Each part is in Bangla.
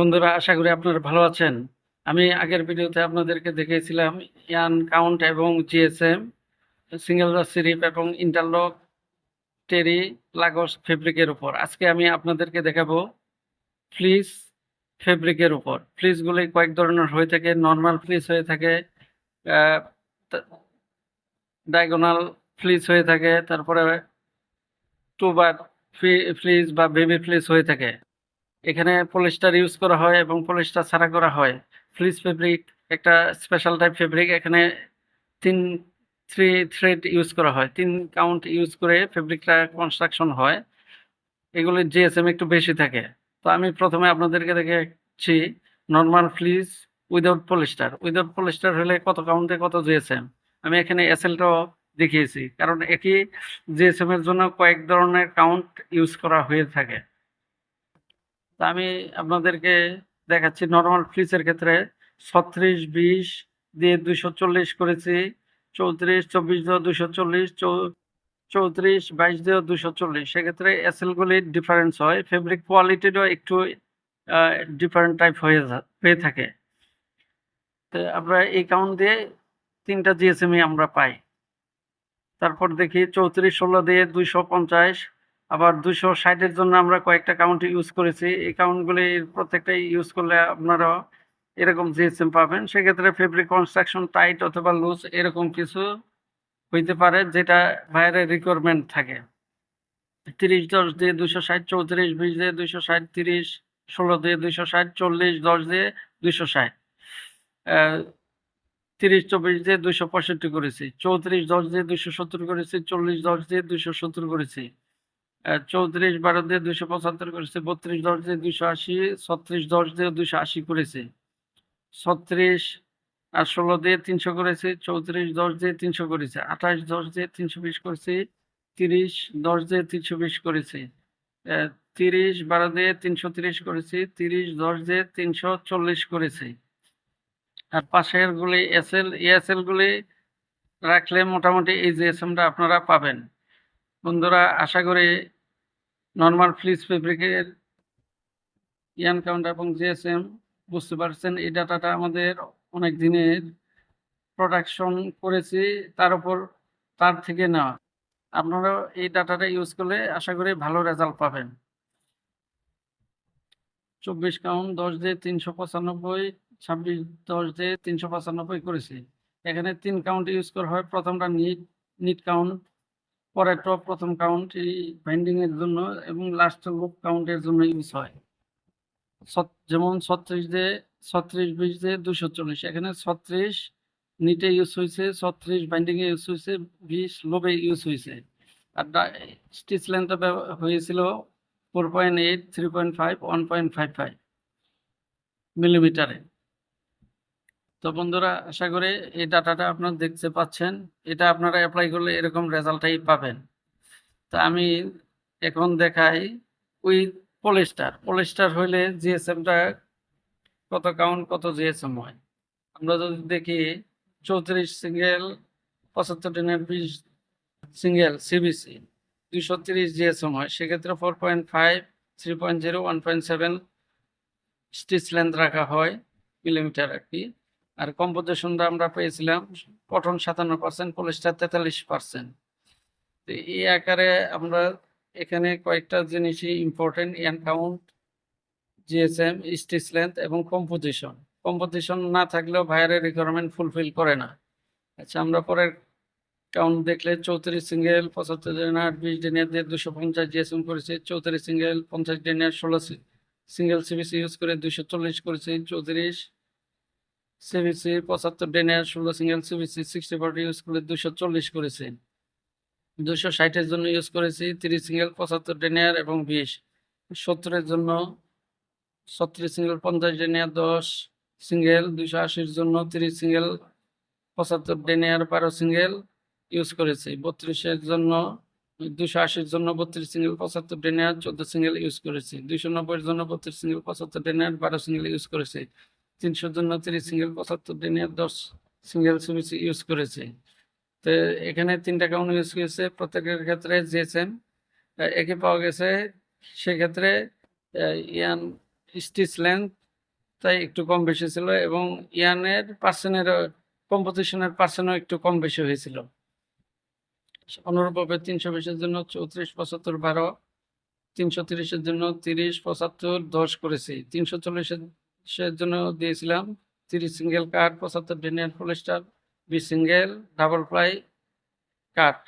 বন্ধুরা, আশা করি আপনারা ভালো আছেন। আমি আগের ভিডিওতে আপনাদেরকে দেখিয়েছিলাম ইয়ান কাউন্ট এবং জিএসএম, সিঙ্গেল সিরিপ এবং ইন্টারলক টেরি লাগস ফেব্রিকের উপর। আজকে আমি আপনাদেরকে দেখাবো ফ্লিস ফেব্রিকের উপর। ফ্লিসগুলি কয়েক ধরনের হয়ে থাকে, নর্মাল ফ্লিস হয়ে থাকে ডায়াগোনাল ফ্লিস হয়ে থাকে, তারপরে টুবার ফ্লিস বা বেবি ফ্লিস হয়ে থাকে। এখানে পলিস্টার ইউজ করা হয় এবং পলিস্টার ছাড়া করা হয়। ফ্লিস ফেব্রিক একটা স্পেশাল টাইপ ফেব্রিক এখানে তিন থ্রি থ্রেড ইউজ করা হয়। তিন কাউন্ট ইউজ করে ফেব্রিকটা কনস্ট্রাকশন হয়। এগুলির জিএসএম একটু বেশি থাকে। তো আমি প্রথমে আপনাদেরকে দেখেছি normal fleece without polyester without polyester হলে কত কাউন্টে কত জিএসএম আমি এখানে এসএলটাও দেখিয়েছি। কারণ একই জিএসএম এর জন্য কয়েক ধরনের কাউন্ট ইউজ করা হয়ে থাকে। আমি আপনাদেরকে দেখাচ্ছি নর্মাল ফ্লিসের ক্ষেত্রে ছত্রিশ, বিশ দিয়ে দুশো চল্লিশ করেছি, চৌত্রিশ, চব্বিশ দিয়ে দুশো চল্লিশ চৌত্রিশ, বাইশ দিয়ে দুশো চল্লিশ। সেক্ষেত্রে এসএলগুলির ডিফারেন্স হয় ফেব্রিক কোয়ালিটিরও একটু ডিফারেন্ট টাইপ হয়ে হয়ে থাকে। তো আমরা এই কাউন্ট দিয়ে তিনটা জিএসএমই আমরা পাই। তারপর দেখি চৌত্রিশ, ষোলো দিয়ে দুইশো পঞ্চাশ আবার দুশো ষাটের জন্য আমরা কয়েকটা কাউন্ট ইউজ করেছি। এই কাউন্টগুলি প্রত্যেকটাই ইউজ করলে আপনারা এরকম জিএসএম পাবেন। সেক্ষেত্রে ফেব্রিক কনস্ট্রাকশন টাইট অথবা লুজ এরকম কিছু হইতে পারে যেটা বাইরের রিকোয়ারমেন্ট থাকে। তিরিশ দশ দিয়ে দুশো ষাট, চৌত্রিশ, বিশ দিয়ে দুশো ষাট, তিরিশ, ষোলো দিয়ে দুশো ষাট, চল্লিশ, দশ দিয়ে দুশো ষাট। তিরিশ, চব্বিশ দিয়ে দুশো পঁয়ষট্টি করেছি। চৌত্রিশ, দশ দিয়ে দুশো সত্তর করেছি। চল্লিশ, দশ দিয়ে দুশো সত্তর করেছি। চৌত্রিশ বারো দিয়ে দুশো পঁচাত্তর করেছে, বত্রিশ দশ দিয়ে দুশো আশি, ছত্রিশ দশ দিয়ে দুশো আশি করেছে। ছত্রিশ আর ষোলো দিয়ে তিনশো করেছে, চৌত্রিশ দশ দিয়ে তিনশো করেছে, আঠাশ দশ দিয়ে তিনশো বিশ করেছে, তিরিশ দশ দিয়ে তিনশো বিশ করেছে। তিরিশ বারো দিয়ে তিনশো তিরিশ করেছে, তিরিশ দশ দিয়ে তিনশো চল্লিশ করেছে। আর পাশের গুলি এসএল ইএসএল গুলি রাখলে মোটামুটি এই জিএসএমটা আপনারা পাবেন। বন্ধুরা, আশা করি নর্মাল ফ্লিস ফেব্রিকের ইয়ান কাউন্ট এবং জিএসএম বুঝতে পারছেন। এই ডাটাটা আমাদের অনেক দিনের প্রোডাকশন করেছি, তার উপর তার থেকে নেওয়া। আপনারা এই ডাটাটা ইউজ করলে আশা করি ভালো রেজাল্ট পাবেন। চব্বিশ কাউন্ট দশ দিয়ে তিনশো পঁচানব্বই, ছাব্বিশ দশ দিয়ে তিনশো পঁচানব্বই করেছি। এখানে তিন কাউন্ট ইউজ করা হয়। প্রথমটা নিট নিট কাউন্ট পরেরটা প্রথম কাউন্ট এই বাইন্ডিং এর জন্য এবং লাস্ট লুপ কাউন্টের জন্য ইউজ হয়। যেমন ছত্রিশ দিয়ে, ছত্রিশ বিশ দিয়ে দুশো চল্লিশ। এখানে ছত্রিশ নিটে ইউজ হয়েছে ছত্রিশ বাইন্ডিং এ ইউজ হয়েছে বিশ লোবে ইউজ হয়েছে আর স্টিচ লেন্থটা হয়েছিল four point eight three point five one point five five মিলিমিটারে তো বন্ধুরা, আশা করি এই ডাটাটা আপনারা দেখতে পাচ্ছেন। এটা আপনারা অ্যাপ্লাই করলে এরকম রেজাল্টটাই পাবেন। তা আমি এখন দেখাই উইথ পলিস্টার পলিস্টার হইলে জিএসএমটা কত কাউন্ট কত জিএসএম হয়? আমরা যদি দেখি চৌত্রিশ সিঙ্গেল পঁচাত্তর দিনের বিশ সিঙ্গেল সিবিসি দুইশো তিরিশ জিএসএম হয়। সেক্ষেত্রে four point five three point zero one point seven stitch length রাখা হয় মিলিমিটার কি। আর কম্পোজিশনটা আমরা পেয়েছিলাম কটন সাতান্ন পার্সেন্ট পলিস্টার তেতাল্লিশ পার্সেন্ট। তো এই আকারে আমরা এখানে কয়েকটা জিনিসই important yarn count GSM stitch length এবং কম্পোজিশন কম্পোজিশন না থাকলেও ভাইয়ারের রিকোয়ারমেন্ট ফুলফিল করে না। আচ্ছা আমরা পরের কাউন্ট দেখলে চৌত্রিশ সিঙ্গেল পঁচাত্তর ডিনার বিশ ডিনার দিয়ে দুশো পঞ্চাশ জিএসএম করেছে, চৌত্রিশ সিঙ্গেল পঞ্চাশ ডিনার ষোলো সিঙ্গেল সিবিসি ইউজ করে দুশো চল্লিশ করেছে, চৌত্রিশ সিবিসি পঁচাত্তর ডেনিয়ার ষোলো single CBC sixty forty use করে দুশো চল্লিশ করেছে। দুশো ষাটের জন্য ইউজ করেছি, তিরিশ সিঙ্গেল পঁচাত্তর ডেনিয়ার এবং বিশ। সত্তরের জন্য ছত্রিশ সিঙ্গেল পঞ্চাশ ডেনিয়ার দশ সিঙ্গেল দুশো আশির জন্য তিরিশ সিঙ্গেল পঁচাত্তর ডেনিয়ার বারো সিঙ্গেল ইউজ করেছি। বত্রিশের জন্য দুশো আশির জন্য বত্রিশ সিঙ্গেল পঁচাত্তর ডেনিয়ার চোদ্দ সিঙ্গেল ইউজ করেছি। দুশো নব্বইয়ের জন্য বত্রিশ সিঙ্গেল পঁচাত্তর ডেনিয়ার বারো সিঙ্গেল ইউজ করেছি। তিনশোর জন্য তিরিশ সিঙ্গেল পঁচাত্তর দিনের দশ সিঙ্গেল সিবিসি ইউজ করেছে। তো এখানে তিনটা কাউন্ট ইউজ করেছে। প্রত্যেকের ক্ষেত্রে জিএসএম একে পাওয়া গেছে। সেক্ষেত্রে ইয়ান স্টিচ লেন্থ তাই একটু কম বেশি ছিল এবং ইয়ানের পার্সেন্টের কম্পোজিশনের পার্সেন্টও একটু কম বেশি হয়েছিল। অনুরূপভাবে তিনশো বিশের জন্য চৌত্রিশ, পঁচাত্তর, বারো, তিনশো তিরিশের জন্য তিরিশ, পঁচাত্তর, দশ করেছি। তিনশো চল্লিশের জন্য দিয়েছিলাম। তিরিশ সিঙ্গেল কাঠ পঁচাত্তর ডেনিয়ার পলিস্টার বিশ সিঙ্গেল ডাবল প্লাই কাঠ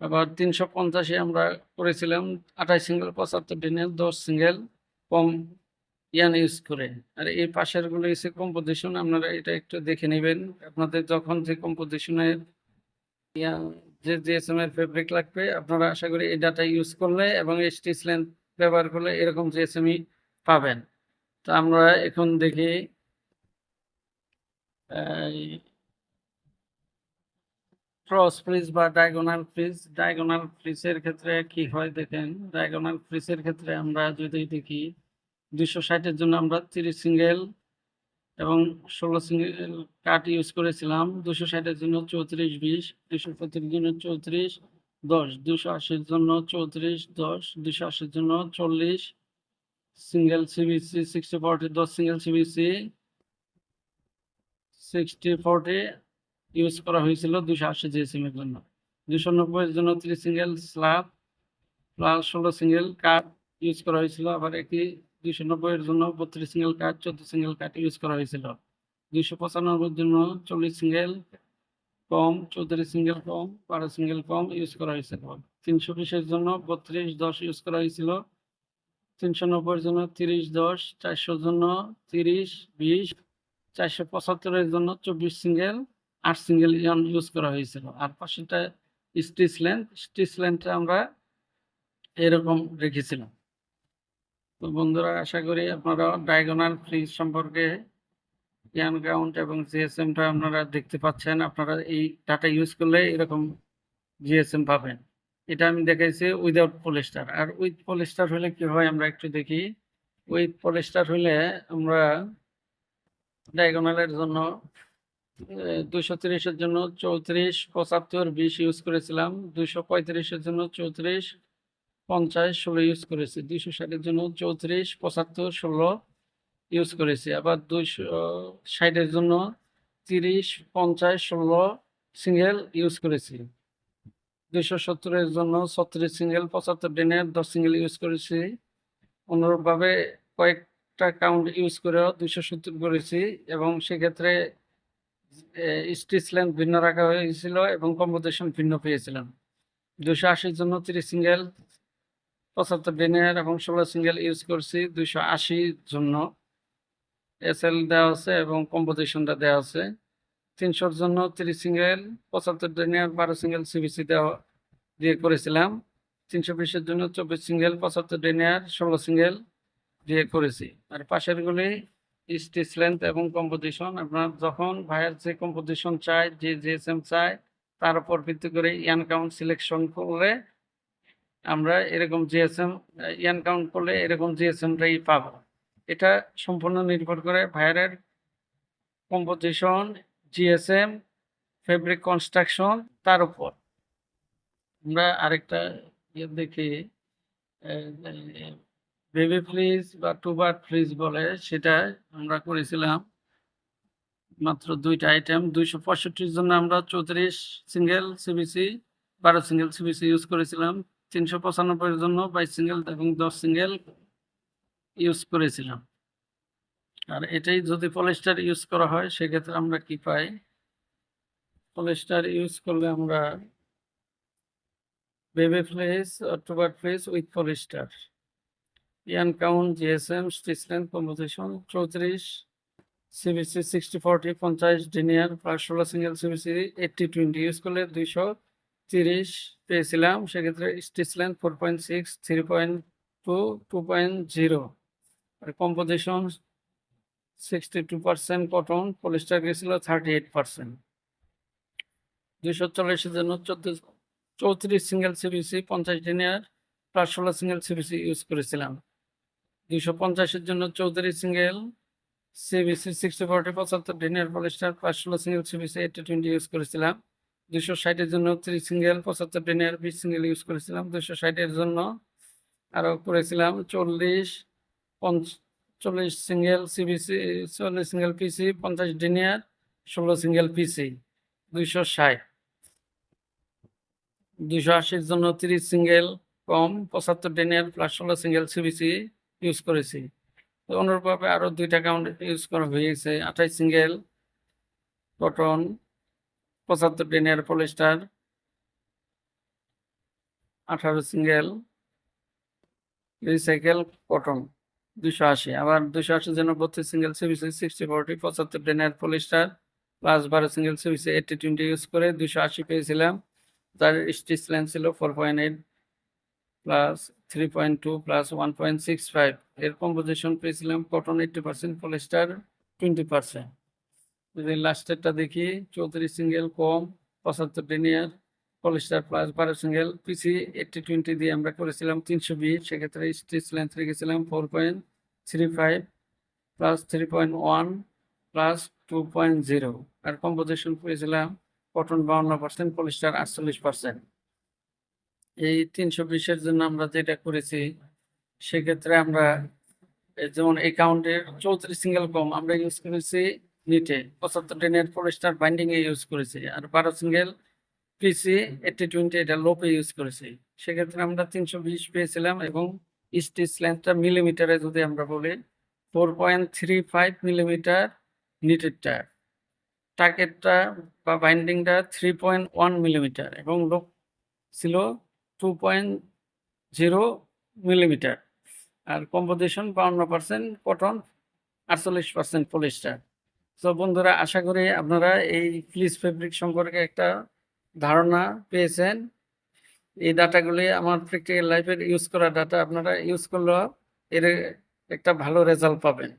আবার তিনশো পঞ্চাশে আমরা করেছিলাম আঠাশ সিঙ্গেল, পঁচাত্তর ডেনিয়ার দশ সিঙ্গেল কম ইয়ান ইউজ করে। আর এই পাশেরগুলো এসে কম্পোজিশন আপনারা এটা একটু দেখে নেবেন। আপনাদের যখন যে কম্পোজিশনের ইয়া, যে জিএসএম এর ফেব্রিক লাগবে, আপনারা আশা করি এই ডাটা ইউজ করলে এবং স্টিচ লেন্থ ব্যবহার করলে এরকম জিএসএমই পাবেন। তো আমরা এখন দেখি ক্রস ফ্রিজ বা ডায়াগোনাল ফ্রিজ, ডায়াগোনাল ফ্রিজের ক্ষেত্রে কি হয় দেখেন, ডায়াগোনাল ফ্রিজের ক্ষেত্রে আমরা যদি দেখি দুশো ষাটের জন্য আমরা তিরিশ সিঙ্গেল এবং ষোলো সিঙ্গেল কাট ইউজ করেছিলাম দুশো ষাটের জন্য চৌত্রিশ বিশ দুশো সত্তরের জন্য চৌত্রিশ দশ দুশো আশির জন্য চৌত্রিশ দশ দুশো আশির জন্য চল্লিশ সিঙ্গেল সিবিসি সিক্সটি ফোরটি দশ single CBC sixty forty use করা হয়েছিল দুশো আশি জিএসএম এর জন্য। দুশো নব্বইয়ের জন্য ত্রিশ সিঙ্গেল স্ল্যাব প্লাস ষোলো সিঙ্গেল কাট ইউজ করা হয়েছিল। আবার একই দুইশো নব্বইয়ের জন্য বত্রিশ সিঙ্গেল কাঠ চোদ্দ সিঙ্গেল কাঠ ইউজ করা হয়েছিল। দুইশো পঁচানব্বইয়ের জন্য চল্লিশ সিঙ্গেল কম, চৌত্রিশ সিঙ্গেল কম, বারো সিঙ্গেল কম ইউজ করা হয়েছিল। তিনশো বিশের জন্য বত্রিশ দশ ইউজ করা হয়েছিল। তিনশো নব্বইয়ের জন্য তিরিশ, দশ, চারশোর জন্য তিরিশ, বিশ, চারশো পঁচাত্তরের জন্য চব্বিশ সিঙ্গেল, আট সিঙ্গেল ইয়ান ইউজ করা হয়েছিল। আর পাশেটা স্টিচ লেন্থ স্টিচ লেন্থটা আমরা এরকম রেখেছিলাম। তো বন্ধুরা, আশা করি আপনারা ডায়াগোনাল ফ্রিজ সম্পর্কে ইয়ান কাউন্ট এবং জিএসএমটা আপনারা দেখতে পাচ্ছেন। আপনারা এই ডাটা ইউজ করলে এরকম জিএসএম পাবেন। এটা আমি দেখাইছি উইদাউট পলিস্টার আর উইথ পলিস্টার হলে কি হয় আমরা একটু দেখি। উইথ পলিস্টার হলে আমরা ডায়াগোনালের জন্য দুশো তিরিশের জন্য চৌত্রিশ, পঁচাত্তর, বিশ ইউজ করেছিলাম। দুশো পঁয়ত্রিশের জন্য চৌত্রিশ, পঞ্চাশ, ষোলো ইউজ করেছি। দুইশো ষাটের জন্য চৌত্রিশ, পঁচাত্তর, ষোলো ইউজ করেছি। আবার দুইশো ষাটের জন্য তিরিশ, পঞ্চাশ, ষোলো সিঙ্গেল ইউজ করেছি। দুইশো সত্তরের জন্য ছত্রিশ সিঙ্গেল, পঁচাত্তর ডেনের দশ সিঙ্গেল ইউজ করেছি। অনুরূপভাবে কয়েকটা কাউন্ট ইউজ করেও দুইশো সত্তর করেছি এবং সেক্ষেত্রে স্টিচ লেন্থ ভিন্ন রাখা হয়েছিল এবং কম্পোজিশন ভিন্ন পেয়েছিলাম। দুশো আশির জন্য তিরিশ সিঙ্গেল, পঁচাত্তর ডেনিয়ার এবং ষোলো সিঙ্গেল ইউজ করছি দুইশো আশির জন্য। এস এল দেওয়া আছে এবং কম্পোজিশনটা দেওয়া আছে। তিনশোর জন্য তিরিশ সিঙ্গেল, পঁচাত্তর ডেনিয়ার বারো সিঙ্গেল সিবিসি দেওয়া, দিয়ে করেছিলাম। তিনশো বিশের জন্য চব্বিশ সিঙ্গেল, পঁচাত্তর ডেনিয়ার ষোলো সিঙ্গেল দিয়ে করেছি। আর পাশেরগুলি স্টিচ লেন্থ এবং কম্পোজিশন। আপনার যখন ভাইয়ের যে কম্পোজিশন চায় যে জিএসএম চায় তার উপর ভিত্তি করে ইয়ান কাউন্ট সিলেকশন করলে আমরা এরকম জিএসএম ইয়ান কাউন্ট করলে এরকম জিএসএমটাই পাব। এটা সম্পূর্ণ নির্ভর করে ভাইয়ারের কম্পোজিশন জিএসএম ফেব্রিক কনস্ট্রাকশন তার উপর। আমরা আরেকটা ইয়ে দেখি বেবি ফ্রিজ বা টুবার ফ্রিজ বলে, সেটা আমরা করেছিলাম মাত্র দুইটা আইটেম দুইশো পঁয়ষট্টির জন্য আমরা চৌত্রিশ সিঙ্গেল সিবিসি বারো সিঙ্গেল সিবিসি ইউজ করেছিলাম, তিনশো পঁচানব্বইয়ের জন্য বাইশ সিঙ্গেল এবং দশ সিঙ্গেল ইউজ করেছিলাম। আর এটাই যদি পলিস্টার ইউজ করা হয়, সেক্ষেত্রে আমরা কি পাই? পলিস্টার ইউজ করলে আমরা baby fleece October fleece with polyester yarn count, GSM, stitch length, composition, চৌত্রিশ, সিবিসি সিক্সটি ফোরটি পঞ্চাশ, ডিনিয়ার প্লাস ষোলো single CBC eighty twenty use করলে দুইশো তিরিশ পেয়েছিলাম। সেক্ষেত্রে stitch length four point six three point two two point zero আর composition sixty two percent cotton polyester গেছিল থার্টি এইট পার্সেন্ট দুইশো চল্লিশের জন্য চোদ্দ চৌত্রিশ সিঙ্গেল সিবিসি পঞ্চাশ দিনের প্লাস ষোলো সিঙ্গেল সিবিসি ইউজ করেছিলাম। দুইশো পঞ্চাশের জন্য চৌত্রিশ সিঙ্গেল সিবিসি সিক্সটি ফোরটি পঁচাত্তর দিনের পলিস্টার প্লাস ষোলো single CBC eighty twenty use করেছিলাম দুশো ষাটের জন্য ত্রিশ সিঙ্গেল পঁচাত্তর দিনের বিশ সিঙ্গেল ইউজ করেছিলাম। দুশো ষাটের জন্য আরও করেছিলাম চল্লিশ চল্লিশ সিঙ্গেল সিবিসি, চল্লিশ সিঙ্গেল পিসি, পঞ্চাশ ডিনিয়ার, ষোলো সিঙ্গেল পিসি, দুইশো ষাট। দুইশো আশির জন্য তিরিশ সিঙ্গেল কম, পঁচাত্তর ডিনিয়ার প্লাস ষোলো সিঙ্গেল সিবিসি ইউজ করেছি। তো অনুরূপভাবে আরও দুইটা কাউন্ট ইউজ করা হয়েছে, আঠাইশ সিঙ্গেল কটন পঁচাত্তর ডিনিয়ার পলিস্টার আঠারো সিঙ্গেল রিসাইকেল কটন দুশো আশি। আবার দুশো আশির জন্য বত্রিশ সিঙ্গেল সিবিসি সিক্সটি ফোরটি পঁচাত্তর ডেনের পলিস্টার প্লাস বারো single CBC eighty twenty use করে দুশো আশি পেয়েছিলাম। যার স্টিচ লেন্থ ছিল four point eight plus three point two plus one point six five এর কম্পোজিশন পেয়েছিলাম cotton eighty percent polyester twenty percent যদি লাস্টেরটা দেখি, চৌত্রিশ সিঙ্গেল কম, পঁচাত্তর ডেনিয়ার পলিস্টার প্লাস বারো সিঙ্গেল পিসি এইটটি টোয়েন্টি দিয়ে আমরা করেছিলাম তিনশো বিশ, সেক্ষেত্রে স্টিচ লেন্থ রেখেছিলাম four point three five plus three point one plus two point zero আর কম্পোজিশন পেয়েছিলাম কটন বাউন্ন পার্সেন্ট পলিস্টার আটচল্লিশ পার্সেন্ট এই তিনশো বিশের জন্য আমরা যেটা করেছি, সেক্ষেত্রে আমরা যেমন এই কাউন্টের চৌত্রিশ সিঙ্গেল কম আমরা ইউজ করেছি নিটে পঁচাত্তর টেনের পলিস্টার বাইন্ডিং এ ইউজ করেছি। আর বারো সিঙ্গেল পিসি এইটটি টোয়েন্টি এটা লোপে ইউজ করেছি। সেক্ষেত্রে আমরা তিনশো বিশ পেয়েছিলাম এবং স্টিচ লেন্থটা মিলিমিটারে যদি আমরা বলি four point three five millimetre নিটেরটা টাকেটটা বা বাইন্ডিংটা থ্রি পয়েন্ট ওয়ান মিলিমিটার এবং লোক ছিল টু পয়েন্ট জিরো মিলিমিটার আর কম্পোজিশন বাউন্ন পার্সেন্ট কটন আটচল্লিশ পার্সেন্ট পলিস্টার তো বন্ধুরা, আশা করি আপনারা এই ফ্লিস ফেব্রিক সম্পর্কে একটা ধারণা পেয়েছেন। এই ডাটাগুলি আমার প্র্যাকটিক্যাল লাইফের ইউজ করা ডাটা আপনারা ইউজ করলেও এর একটা ভালো রেজাল্ট পাবেন।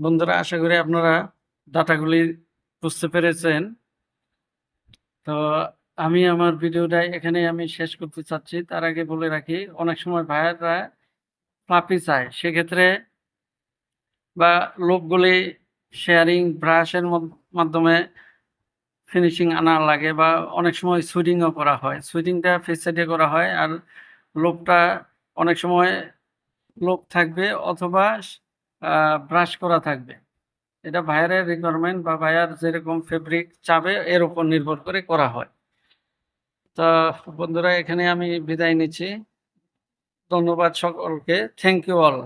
বন্ধুরা, আশা করি আপনারা ডাটাগুলি বুঝতে পেরেছেন। তো আমি আমার ভিডিওটা এখানে আমি শেষ করতে চাচ্ছি। তার আগে বলে রাখি, অনেক সময় ভাইয়াররা ফ্লাপি চায়। সেক্ষেত্রে বা লোকগুলি শেয়ারিং ব্রাশের মাধ্যমে ফিনিশিং আনা লাগে বা অনেক সময় সুইডিংও করা হয়। সুইডিংটা ফেস সাইডে করা হয় আর লোকটা অনেক সময় লোক থাকবে অথবা ব্রাশ করা থাকবে। এটা ভাইয়ারের রিকোয়ারমেন্ট বা ভাইয়ার যেরকম ফেব্রিক চাবে, এর উপর নির্ভর করে করা হয়। তা বন্ধুরা, এখানে আমি বিদায় নিচ্ছি। ধন্যবাদ সকলকে। Thank you all